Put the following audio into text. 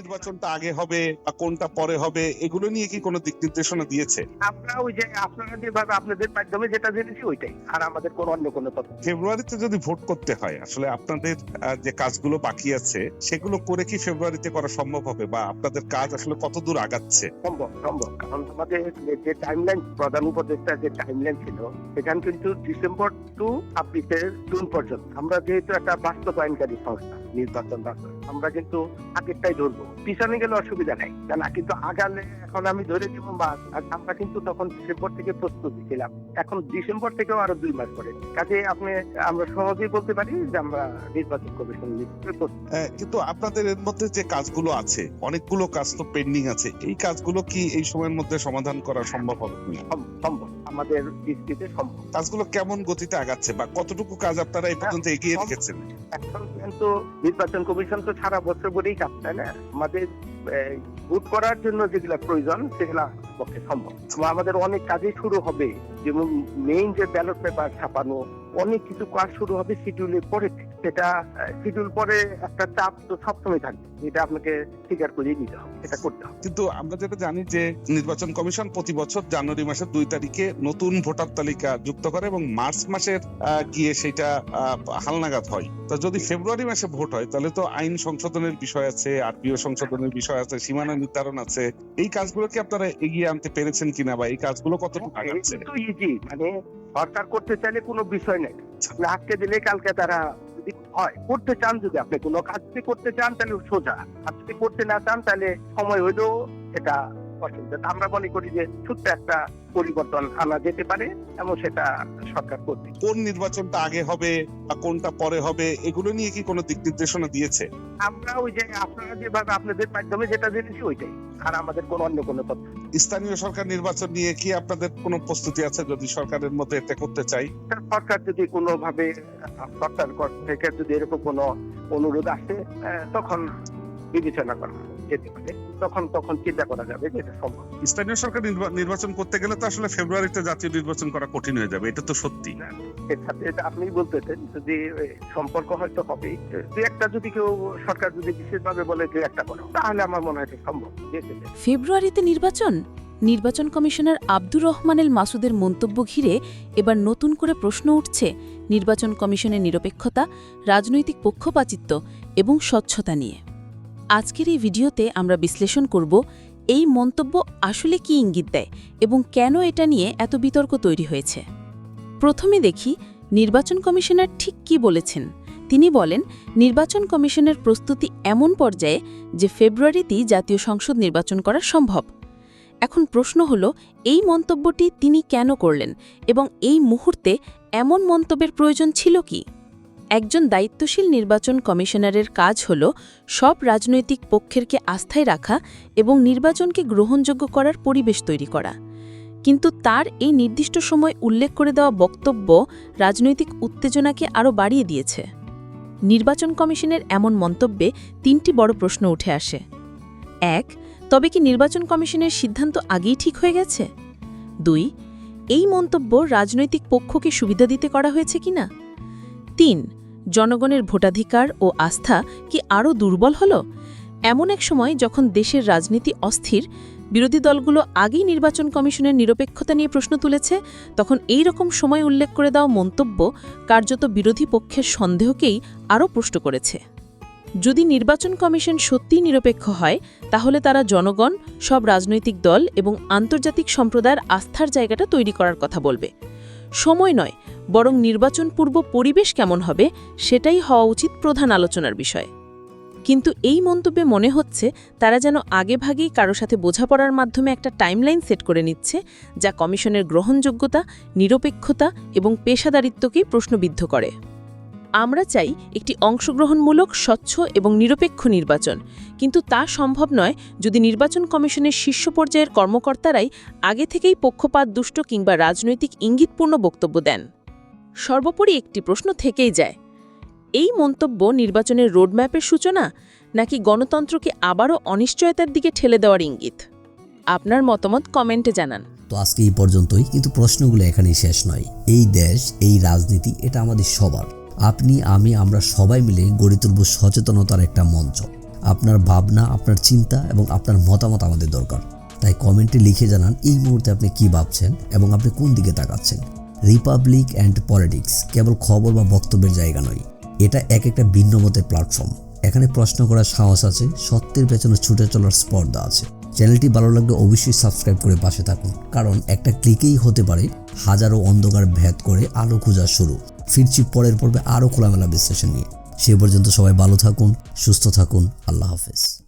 নির্বাচনটা আগে হবে বা কোনটা পরে হবে এগুলো নিয়ে কি কোনো দিক নির্দেশনা দিয়েছে? আমরা ওই যে আপনারা যেভাবে আপনাদের মাধ্যমে যেটা জেনেছি ওইটাই আর আমাদের কোনো অন্য কোনো তথ্য ফেব্রুয়ারিতে যদি ভোট করতে হয় আসলে আপনাদের যে কাজগুলো বাকি আছে সেগুলো করে কি ফেব্রুয়ারিতে করা সম্ভব হবে? বা আপনাদের কাজ আসলে কত দূর আগাচ্ছে? সম্ভব সম্ভব। কারণ আমাদের যে- টাইমলাইন প্রধান উপদেষ্টার যে টাইমলাইন ছিল সেখানে কিন্তু ডিসেম্বর টু ছাব্বিশের জুন পর্যন্ত। আমরা যেহেতু একটা বাস্তবায়নকারী সংস্থা নির্বাচন বাস্তব আমরা কিন্তু আগেরটাই ধরবো। পিছনে গেলে অসুবিধা নাই না কিন্তু আগালে এখন আমি ধরে দিব মাস আর আমরা কিন্তু তখন ডিসেম্বর থেকে প্রস্তুতি ছিলাম। এখন ডিসেম্বর থেকেও আরও দুই মাস পরে। কাজে আপনি আমরা সহজেই বলতে পারি যে আমরা নির্বাচন কমিশন কিন্তু আপনাদের এর মধ্যে যে কাজগুলো আছে অনেকগুলো কাজ তো পেন্ডিং আছে এই কাজগুলো কি এই সময়ের মধ্যে সমাধান করা সম্ভব হবে? সম্ভব। আমাদের দৃষ্টিতে সম্ভব। কাজগুলো কেমন গতিতে আগাচ্ছে বা কতটুকু কাজ আপনারা এই পর্যন্ত এগিয়ে রেখেছেন? এখন কিন্তু নির্বাচন কমিশন তো সারা বছর বলেই কাজ তাই না? আমাদের ভোট করার জন্য যেগুলা প্রয়োজন সেগুলা পক্ষে সম্ভব। আমাদের অনেক কাজই শুরু হবে যেমন মেইন যে ব্যালট পেপার ছাপানো অনেক কিছু কাজ শুরু হবে শিডিউলের পরে থেকে। সেটা শিডিউল পরে একটা চাপ তো সবসময় থাকবে। এটা আপনাকে স্বীকার করিয়ে নিতে হবে এটা করতে হবে। কিন্তু আমরা যেটা জানি যে নির্বাচন কমিশন প্রতি বছর জানুয়ারি মাসের দুই তারিখে নতুন ভোটার তালিকা যুক্ত করে এবং মার্চ মাসের গিয়ে সেটা হালনাগাদ হয়। তো যদি ফেব্রুয়ারি মাসে ভোট হয় তাহলে তো আইন সংশোধনের বিষয় আছে আরপিও সংশোধনের বিষয় আছে সীমানা নির্ধারণ আছে। এই কাজগুলো কি আপনারা এগিয়ে আনতে পেরেছেন কিনা বা এই কাজগুলো কতটুকু আগাচ্ছে? ইজি মানে সরকার করতে চাইলে কোনো বিষয় নেই। আজকে দিলে কালকে তারা যদি হয়, করতে চান যদি আপনি কোনো কাজ যদি করতে চান, তাহলে সোজা। আর যদি করতে না চান, তাহলে সময় হইলেও সেটা অসুবিধা আমরা মনে করি যে, ছোট্ট একটা পরিবর্তন আনা যেতে পারে, এবং সেটা সরকার করবে কোন নির্বাচনটা আগে হবে বা কোনটা পরে হবে এগুলো নিয়ে কি কোনো দিক নির্দেশনা দিয়েছে? আমরা ওই যে আপনারা যেভাবে আপনাদের মাধ্যমে যেটা জেনেছি ওইটাই আর আমাদের কোনো অন্য কোনো তথ্য স্থানীয় সরকার নির্বাচন নিয়ে কি আপনাদের কোনো প্রস্তুতি আছে যদি সরকারের মধ্যে এটা করতে চাই? সরকার যদি কোনোভাবে সরকার থেকে যদি এরকম কোনো অনুরোধ আসে তখন বিবেচনা করা যেতে পারে। তখন তখন চিন্তা করা যাবে যে এটা সম্ভব। স্থানীয় সরকার নির্বা- নির্বাচন করতে গেলে তো আসলে ফেব্রুয়ারিতে জাতীয় নির্বাচন করা কঠিন হয়ে যাবে এটা তো সত্যি। এর সাথে এটা আপনি বলতেছেন যদি সম্পর্ক হয়তো হবেই দু একটা যদি কেউ সরকার যদি বিশেষভাবে বলে যে একটা করো তাহলে আমার মনে হয় এটা সম্ভব। ফেব্রুয়ারিতে নির্বাচন? নির্বাচন কমিশনার আব্দুর রহমানেল মাসুদের মন্তব্য ঘিরে এবার নতুন করে প্রশ্ন উঠছে নির্বাচন কমিশনের নিরপেক্ষতা রাজনৈতিক পক্ষপাতিত্ব এবং স্বচ্ছতা নিয়ে। আজকের এই ভিডিওতে আমরা বিশ্লেষণ করব এই মন্তব্য আসলে কি ইঙ্গিত দেয় এবং কেন এটা নিয়ে এত বিতর্ক তৈরি হয়েছে। প্রথমে দেখি নির্বাচন কমিশনার ঠিক কি বলেছেন। তিনি বলেন, নির্বাচন কমিশনের প্রস্তুতি এমন পর্যায়ে যে ফেব্রুয়ারিতেই জাতীয় সংসদ নির্বাচন করা সম্ভব। এখন প্রশ্ন হল, এই মন্তব্যটি তিনি কেন করলেন এবং এই মুহূর্তে এমন মন্তব্যের প্রয়োজন ছিল কি? একজন দায়িত্বশীল নির্বাচন কমিশনারের কাজ হল সব রাজনৈতিক পক্ষেরকে আস্থায় রাখা এবং নির্বাচনকে গ্রহণযোগ্য করার পরিবেশ তৈরি করা। কিন্তু তার এই নির্দিষ্ট সময় উল্লেখ করে দেওয়া বক্তব্য রাজনৈতিক উত্তেজনাকে আরও বাড়িয়ে দিয়েছে। নির্বাচন কমিশনের এমন মন্তব্যে তিনটি বড় প্রশ্ন উঠে আসে। এক, তবে কি নির্বাচন কমিশনের সিদ্ধান্ত আগেই ঠিক হয়ে গেছে? দুই, এই মন্তব্য রাজনৈতিক পক্ষকে সুবিধা দিতে করা হয়েছে কিনা? তিন জনগণের ভোটাধিকার ও আস্থা কি আরও দুর্বল হল? এমন এক সময় যখন দেশের রাজনীতি অস্থির, বিরোধী দলগুলো আগেই নির্বাচন কমিশনের নিরপেক্ষতা নিয়ে প্রশ্ন তুলেছে, তখন এই রকম সময় উল্লেখ করে দেওয়া মন্তব্য কার্যত বিরোধী পক্ষের সন্দেহকেই আরও পুষ্ট করেছে। যদি নির্বাচন কমিশন সত্যিই নিরপেক্ষ হয়, তাহলে তারা জনগণ, সব রাজনৈতিক দল এবং আন্তর্জাতিক সম্প্রদায়ের আস্থার জায়গাটা তৈরি করার কথা বলবে। সময় নয়, বরং নির্বাচন পূর্ব পরিবেশ কেমন হবে সেটাই হওয়া উচিত প্রধান আলোচনার বিষয়। কিন্তু এই মন্তব্যে মনে হচ্ছে তারা যেন আগেভাগেই কারও সাথে বোঝাপড়ার মাধ্যমে একটা টাইমলাইন সেট করে নিচ্ছে, যা কমিশনের গ্রহণযোগ্যতা, নিরপেক্ষতা এবং পেশাদারিত্বকেই প্রশ্নবিদ্ধ করে। আমরা চাই একটি অংশগ্রহণমূলক, স্বচ্ছ এবং নিরপেক্ষ নির্বাচন। কিন্তু তা সম্ভব নয় যদি নির্বাচন কমিশনের শীর্ষ পর্যায়ের কর্মকর্তারাই আগে থেকেই পক্ষপাত, দুষ্ট কিংবা রাজনৈতিক ইঙ্গিতপূর্ণ বক্তব্য দেন। সর্বোপরি একটি প্রশ্ন থেকেই যায়, এই মন্তব্য নির্বাচনের রোডম্যাপের সূচনা, নাকি গণতন্ত্রকে আবারও অনিশ্চয়তার দিকে ঠেলে দেওয়ার ইঙ্গিত? আপনার মতামত কমেন্টে জানান। তো আজকে এই পর্যন্তই, কিন্তু প্রশ্নগুলো এখানেই শেষ নয়। এই দেশ, এই রাজনীতি, এটা আমাদের সবার। আপনি, আমি, আমরা সবাই মিলে গড়ে তুলব সচেতনতার একটা মঞ্চ। আপনার ভাবনা, আপনার চিন্তা এবং আপনার মতামত আমাদের দরকার। তাই কমেন্টে লিখে জানান এই মুহূর্তে আপনি কি ভাবছেন এবং আপনি কোন দিকে তাকাচ্ছেন। রিপাবলিক অ্যান্ড পলিটিক্স কেবল খবর বা বক্তব্যের জায়গা নয়। এটা এক একটা ভিন্ন মতের প্ল্যাটফর্ম এখানে প্রশ্ন করার সাহস আছে, সত্যের পেছনে ছুটে চলার স্পর্ধা আছে। চ্যানেলটি ভালো লাগলে অবশ্যই সাবস্ক্রাইব করে পাশে থাকুন। কারণ একটা ক্লিকেই হতে পারে হাজারো অন্ধকার ভেদ করে আলো খোঁজা শুরু। ফিরছি পরের পর্বে আরও খোলামেলা বিশ্লেষণ নিয়ে। সে পর্যন্ত সবাই ভালো থাকুন, সুস্থ থাকুন। আল্লাহ হাফেজ।